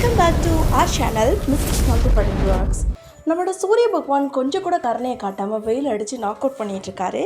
Welcome back to our channel, Mrs. Multiple Works. நம்மளோட சூரிய பகவான் கொஞ்சம் கூட கருணையை காட்டாமல் வெயில் அடித்து நாக் அவுட் பண்ணிகிட்ருக்காரு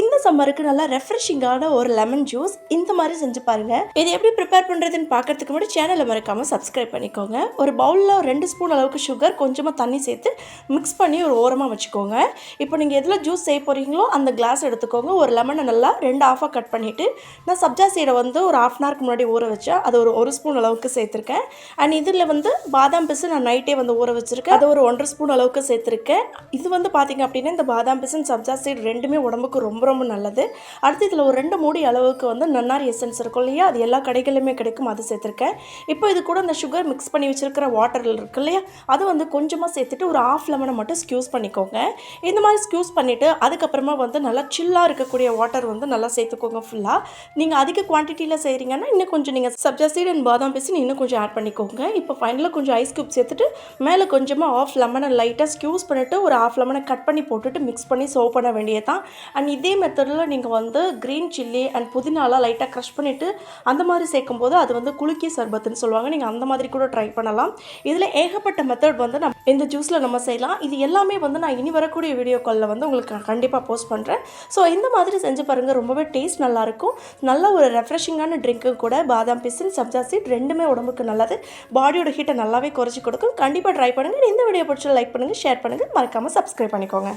இந்த சம்மருக்கு நல்லா ரெஃப்ரெஷிங்கான ஒரு லெமன் ஜூஸ் இந்த மாதிரி செஞ்சு பாருங்கள் இது எப்படி ப்ரிப்பேர் பண்ணுறதுன்னு பார்க்குறதுக்கு முன்னாடி சேனலை மறக்காமல் சப்ஸ்கிரைப் பண்ணிக்கோங்க. ஒரு பவுலில் ஒரு ரெண்டு ஸ்பூன் அளவுக்கு சுகர் கொஞ்சமாக தண்ணி சேர்த்து மிக்ஸ் பண்ணி ஒரு ஓரமாக வச்சுக்கோங்க. இப்போ நீங்கள் எதில் ஜூஸ் செய்ய போகிறீங்களோ அந்த கிளாஸ் எடுத்துக்கோங்க. ஒரு லெமனை நல்லா ரெண்டு ஆஃபாக கட் பண்ணிவிட்டு நான் சப்ஜா சீடை வந்து ஒரு ஆஃப் அன் ஹவருக்கு முன்னாடி ஊற வச்சா அது ஒரு ஒரு ஸ்பூன் அளவுக்கு சேர்த்துருக்கேன். அண்ட் இதில் வந்து பாதாம் பிசு நான் நைட்டே வந்து ஊற வச்சுருக்கேன். அது ஒரு ஒன்றரை ஸ்பூன் அளவுக்கு சேர்த்துருக்கேன். இது வந்து பார்த்தீங்க அப்படின்னா இந்த பாதாம் பிசன் சப்ஜா சீட் ரெண்டுமே உடம்புக்கு ரொம்ப ரொம்ப நல்லது. அடுத்து இதில் ஒரு ரெண்டு மூடி அளவுக்கு வந்து நன்னாரி எசன்ஸ் இருக்கும் இல்லையா? அது எல்லா கடைகளிலுமே கிடைக்கும் அது சேர்த்துருக்கேன். இப்போ இது கூட இந்த சுகர் மிக்ஸ் பண்ணி வச்சுருக்கிற வாட்டர் இருக்கு இல்லையா? அது வந்து கொஞ்சமாக சேர்த்துட்டு ஒரு ஆஃப் லெமனை மட்டும் ஸ்க்யூஸ் பண்ணிக்கோங்க. இந்த மாதிரி ஸ்க்யூஸ் பண்ணிவிட்டு அதுக்கப்புறமா வந்து நல்லா சில்லாக இருக்கக்கூடிய வாட்டர் வந்து நல்லா சேர்த்துக்கோங்க ஃபுல்லாக நீங்கள் அதிக குவான்டிட்டியில் செய்கிறீங்கன்னா இன்னும் கொஞ்சம் நீங்கள் சப்ஜா சீட் அண்ட் பாதாம் பிசன் இன்னும் கொஞ்சம் ஆட் பண்ணிக்கோங்க. இப்போ ஃபைனலாக கொஞ்சம் ஐஸ் க்யூப் சேர்த்துட்டு மேலே கொஞ்சமாக ஆஃப் லெமன் லைட்டாக ஸ்க்யூஸ் பண்ணிவிட்டு ஒரு ஆஃப் லெமனை கட் பண்ணி போட்டுட்டு மிக்ஸ் பண்ணி சர்வ் பண்ண வேண்டியது தான் அண்ட் இதே மெத்தடில் நீங்கள் வந்து க்ரீன் சில்லி அண்ட் புதினாலாம் லைட்டாக க்ரஷ் பண்ணிவிட்டு அந்த மாதிரி சேர்க்கும்போது அது வந்து குலுக்கி சர்பத்துன்னு சொல்லுவாங்க. நீங்கள் அந்த மாதிரி கூட ட்ரை பண்ணலாம். இதில் ஏகப்பட்ட மெத்தட் வந்து நம்ம இந்த ஜூஸில் நம்ம செய்யலாம். இது எல்லாமே வந்து நான் இனி வரக்கூடிய வீடியோ காலில் வந்து உங்களுக்கு கண்டிப்பாக போஸ்ட் பண்ணுறேன் ஸோ இந்த மாதிரி செஞ்சு பாருங்கள் ரொம்பவே டேஸ்ட் நல்லாயிருக்கும். நல்ல ஒரு ரெஃப்ரெஷிங்கான ட்ரிங்க்கு கூட பாதாம் பிசின் சப்ஜா சீட் ரெண்டுமே உடம்புக்கு நல்லது. பாடியோட ஹீட்டை நல்லாவே குறைச்சி கொடுக்கும். கண்டிப்பாக ட்ரை பண்ணுங்கள் இந்த வீடியோ பிடிச்சா லைக் பண்ணுங்கள் ஷேர் பண்ணுங்கள் மறக்காமல் சப்ஸ்கிரைப் பண்ணிக்கோங்க.